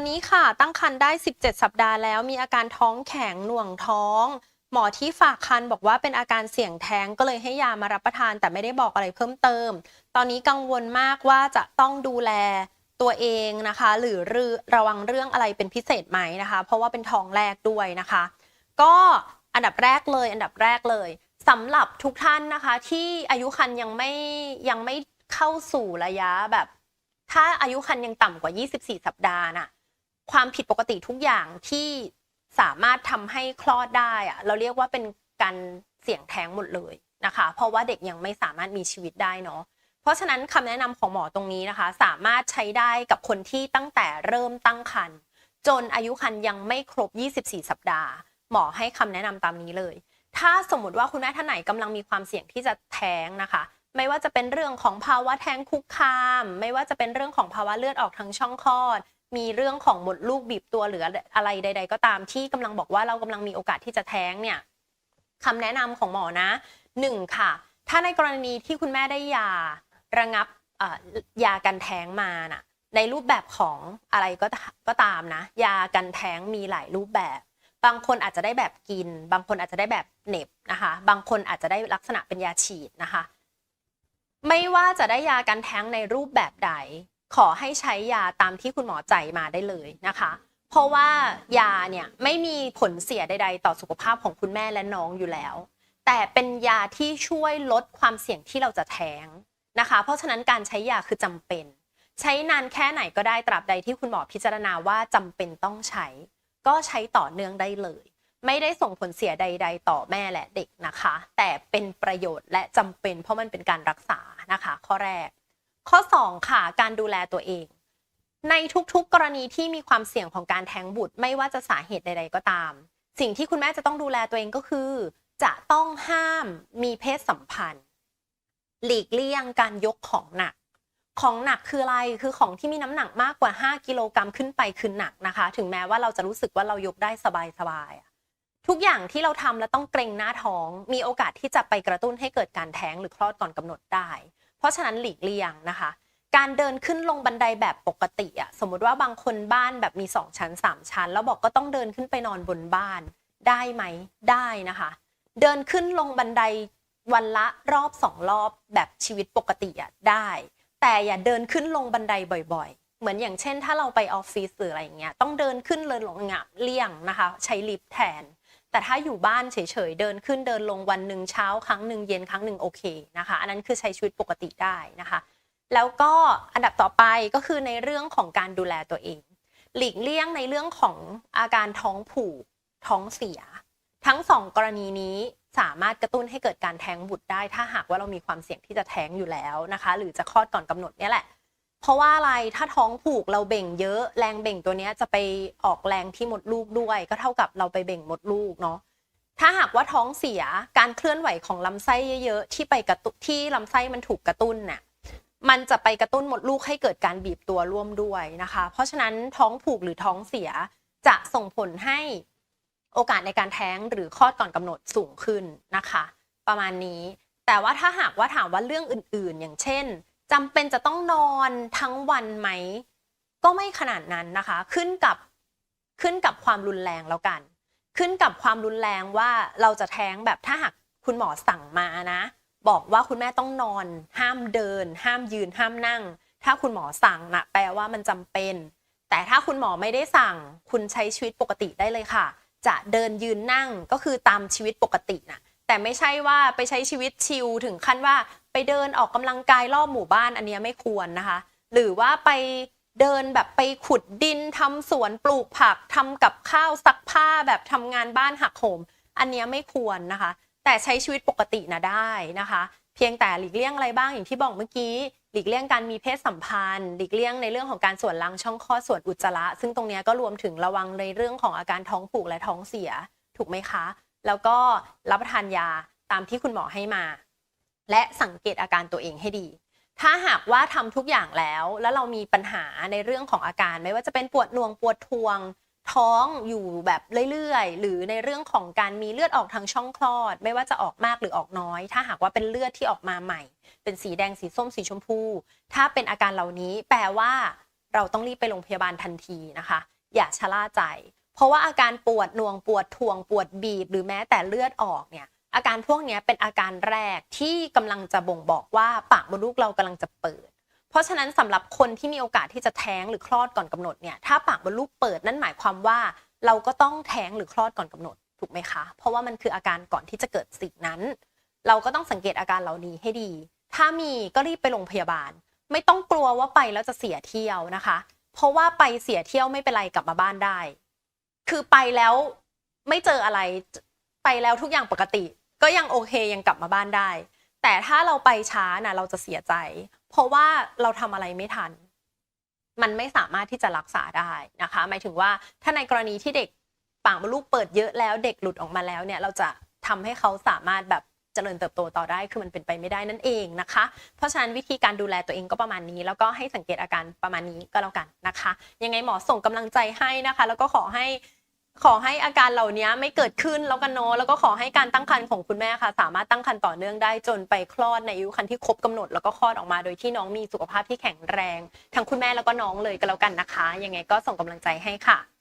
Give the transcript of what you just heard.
อนนี้ค่ะ ตั้งครรภ์ได้ 17 สัปดาห์แล้ว มีอาการท้องแข็งหน่วงท้อง หมอที่ฝากคันบอกว่าเป็นอาการเสี่ยงแท้งก็เลยให้ยามารับประทานแต่ไม่ได้บอกอะไรเพิ่มเติม ตอนนี้กังวลมากว่าจะต้องดูแลตัวเองนะคะ หรือระวังเรื่องอะไรเป็นพิเศษไหมนะคะ เพราะว่าเป็นท้องแรกด้วยนะคะ ก็อันดับแรกเลย อันดับแรกเลยสำหรับทุกท่านนะคะ ที่อายุคันยังไม่ยังไม่เข้าสู่ระยะแบบ ถ้าอายุคันยังต่ำกว่า 24 สัปดาห์น่ะ ความผิดปกติทุกอย่างที่สามารถทำให้คลอดได้อะเราเรียกว่าเป็นการเสี่ยงแท้งหมดเลยนะคะ เพราะว่าเด็กยังไม่สามารถมีชีวิตได้เนาะเพราะฉะนั้นคำแนะนำของหมอตรงนี้นะคะ สามารถใช้ได้กับคนที่ตั้งแต่เริ่มตั้งครรภ์จนอายุครรภ์ยังไม่ครบ 24 สัปดาห์ หมอให้คำแนะนำตามนี้เลย ถ้าสมมติว่าคุณแม่ท่านไหนกำลังมีความเสี่ยงที่จะแท้งนะคะ ไม่ว่าจะเป็นเรื่องของภาวะแท้งคุกคาม ไม่ว่าจะเป็นเรื่องของภาวะเลือดออกทางช่องคลอด มีเรื่องของมดลูกบีบตัวหรืออะไรใด ๆ ก็ตามที่กำลังบอกว่าเรากำลังมีโอกาสที่จะแท้งเนี่ยคำแนะนำของหมอนะหนึ่งค่ะ ถ้าในกรณีที่คุณแม่ได้ยาระงับยากันแท้งมาน่ะในรูปแบบของอะไรก็ก็ตามนะ ยากันแท้งมีหลายรูปแบบ บางคนอาจจะได้แบบกิน บางคนอาจจะได้แบบเน็บนะคะ บางคนอาจจะได้ลักษณะเป็นยาฉีดนะคะ ไม่ว่าจะได้ยากันแท้งในรูปแบบใด ขอให้ใช้ยาตามที่คุณหมอใจมาได้เลยนะคะ เพราะว่ายาเนี่ยไม่มีผลเสียใด ๆ ต่อสุขภาพของคุณแม่และน้องอยู่แล้ว แต่เป็นยาที่ช่วยลดความเสี่ยงที่เราจะแท้งนะคะ เพราะฉะนั้นการใช้ยาคือจำเป็น ใช้นานแค่ไหนก็ได้ตราบใดที่คุณหมอพิจารณาว่าจำเป็นต้องใช้ ก็ใช้ต่อเนื่องได้เลย ไม่ได้ส่งผลเสียใด ๆ ต่อแม่และเด็กนะคะ แต่เป็นประโยชน์และจำเป็น เพราะมันเป็นการรักษานะคะ ข้อแรก ข้อ 2 ค่ะ การดูแลตัวเอง ในทุกๆกรณีที่มีความเสี่ยงของการแท้งบุตรไม่ว่าจะสาเหตุใด ๆ ก็ตาม สิ่งที่คุณแม่จะต้องดูแลตัวเองก็คือ จะต้องห้ามมีเพศสัมพันธ์ หลีกเลี่ยงการยกของหนัก ของหนักคืออะไรคือของที่มีน้ำหนักมากกว่า 5 กิโลกรัมขึ้นไปคือหนักนะคะ ถึงแม้ว่าเราจะรู้สึกว่าเรายกได้สบายๆทุกอย่างที่เราทำแล้วต้องเกรงหน้าท้อง มีโอกาสที่จะไปกระตุ้นให้เกิดการแท้งหรือคลอดก่อนกำหนดได้ เพราะฉะนั้นหลีกเลี่ยงนะคะ การเดินขึ้นลงบันไดแบบปกติอะสมมติว่าบางคนบ้านแบบมี 2 ชั้น 3 ชั้น แล้วบอกก็ต้องเดินขึ้นไปนอนบนบ้านได้ไหมได้นะคะ เดินขึ้นลงบันไดวันละรอบสองรอบแบบชีวิตปกติอะได้ แต่อย่าเดินขึ้นลงบันไดบ่อยๆ เหมือนอย่างเช่น ถ้าเราไปออฟฟิศหรืออะไรอย่างเงี้ยต้องเดินขึ้นเลยลงงะเลี่ยงนะคะ ใช้ลิฟต์แทน แต่ถ้าอยู่บ้านเฉยๆเดินขึ้นเดินลงวันหนึ่งเช้าครั้งหนึ่งเย็นครั้งหนึ่งโอเคนะคะ อันนั้นคือใช้ชีวิตปกติได้นะคะ แล้วก็อันดับต่อไปก็คือในเรื่องของการดูแลตัวเอง หลีกเลี่ยงในเรื่องของอาการท้องผูกท้องเสีย ทั้งสองกรณีนี้สามารถกระตุ้นให้เกิดการแท้งบุตรได้ ถ้าหากว่าเรามีความเสี่ยงที่จะแท้งอยู่แล้วนะคะ หรือจะคลอดก่อนกำหนดนี่แหละ เพราะว่าอะไรถ้าท้องผูกเราเบ่งเยอะ แรงเบ่งตัวนี้จะไปออกแรงที่มดลูกด้วย ก็เท่ากับเราไปเบ่งมดลูกเนาะถ้าหากว่าท้องเสียการเคลื่อนไหวของลำไส้เยอะๆที่ไปกระตุ้นที่ลำไส้มันถูกกระตุ้นเนี่ยมันจะไปกระตุ้นมดลูกให้เกิดการบีบตัวร่วมด้วยนะคะ เพราะฉะนั้นท้องผูกหรือท้องเสียจะส่งผลให้โอกาสในการแท้งหรือคลอดก่อนกำหนดสูงขึ้นนะคะ ประมาณนี้ แต่ว่าถ้าหากว่าถามว่าเรื่องอื่นๆ อย่างเช่น จำเป็นจะต้องนอนทั้งวันไหม ก็ไม่ขนาดนั้นนะคะ ขึ้นกับขึ้นกับความรุนแรงแล้วกัน ขึ้นกับความรุนแรงว่าเราจะแท้งแบบถ้าหากคุณหมอสั่งมานะ บอกว่าคุณแม่ต้องนอน ห้ามเดิน ห้ามยืนห้ามนั่ง ถ้าคุณหมอสั่งนะแปลว่ามันจำเป็น แต่ถ้าคุณหมอไม่ได้สั่ง คุณใช้ชีวิตปกติได้เลยค่ะ จะเดินยืนนั่งก็คือตามชีวิตปกตินะแต่ไม่ใช่ว่าไปใช้ชีวิตชิลถึงขั้นว่า เดินออกกำลังกายรอบหมู่บ้านอันนี้ไม่ควรนะคะ หรือว่าไปเดินแบบไปขุดดินทำสวนปลูกผักทำกับข้าวซักผ้าแบบทำงานบ้านหักโหม อันนี้ไม่ควรนะคะ แต่ใช้ชีวิตปกตินะได้นะคะ เพียงแต่หลีกเลี่ยงอะไรบ้างอย่างที่บอกเมื่อกี้ หลีกเลี่ยงการมีเพศสัมพันธ์ หลีกเลี่ยงในเรื่องของการส่วนล้างช่องคลอดส่วนอุจจาระ ซึ่งตรงนี้ก็รวมถึงระวังในเรื่องของอาการท้องผูกและท้องเสียถูกไหมคะ แล้วก็รับประทานยาตามที่คุณหมอให้มา และสังเกตอาการตัวเองให้ดี ถ้าหากว่าทำทุกอย่างแล้ว แล้วเรามีปัญหาในเรื่องของอาการ ไม่ว่าจะเป็นปวดหน่วงปวดทวง ท้องอยู่แบบเรื่อยๆ หรือในเรื่องของการมีเลือดออกทางช่องคลอด ไม่ว่าจะออกมากหรือออกน้อย ถ้าหากว่าเป็นเลือดที่ออกมาใหม่ เป็นสีแดงสีส้มสีชมพู ถ้าเป็นอาการเหล่านี้แปลว่าเราต้องรีบไปโรงพยาบาลทันทีนะคะ อย่าชะล่าใจ เพราะว่าอาการปวดน่วงปวดถ่วง ปวดบีบ หรือแม้แต่เลือดออกเนี่ย อาการพวกนี้เป็นอาการแรกที่กำลังจะบ่งบอกว่าปากมดลูกเรากำลังจะเปิด เพราะฉะนั้นสำหรับคนที่มีโอกาสที่จะแท้งหรือคลอดก่อนกำหนดเนี่ยถ้าปากมดลูกเปิดนั่นหมายความว่าเราก็ต้องแท้งหรือคลอดก่อนกำหนดถูกไหมคะ เพราะว่ามันคืออาการก่อนที่จะเกิดสิ่งนั้น เราก็ต้องสังเกตอาการเหล่านี้ให้ดี ถ้ามีก็รีบไปโรงพยาบาล ไม่ต้องกลัวว่าไปแล้วจะเสียเที่ยวนะคะ เพราะว่าไปเสียเที่ยวไม่เป็นไรกลับมาบ้านได้ คือไปแล้วไม่เจออะไร ไปแล้วทุกอย่างปกติ ก็ยังโอเคยังกลับมาบ้านได้ แต่ถ้าเราไปช้านะเราจะเสียใจ เพราะว่าเราทำอะไรไม่ทัน มันไม่สามารถที่จะรักษาได้นะคะ หมายถึงว่าถ้าในกรณีที่เด็กปากมดลูกเปิดเยอะแล้วเด็กหลุดออกมาแล้วเนี่ยเราจะทำให้เขาสามารถแบบเจริญเติบโตต่อได้คือมันเป็นไปไม่ได้นั่นเองนะคะ เพราะฉะนั้นวิธีการดูแลตัวเองก็ประมาณนี้ แล้วก็ให้สังเกตอาการประมาณนี้ก็แล้วกันนะคะ ยังไงหมอส่งกำลังใจให้นะคะ แล้วก็ขอให้ ขอให้อาการเหล่านี้ไม่เกิดขึ้นแล้วกันเนาะแล้วก็ขอให้การตั้งครรภ์ของคุณแม่ค่ะ สามารถตั้งครรภ์ต่อเนื่องได้จนไปคลอดในอายุครรภ์ที่ครบกำหนด แล้วก็คลอดออกมาโดยที่น้องมีสุขภาพที่แข็งแรง ทั้งคุณแม่แล้วก็น้องเลยก็แล้วกันนะคะ ยังไงก็ส่งกำลังใจให้ค่ะ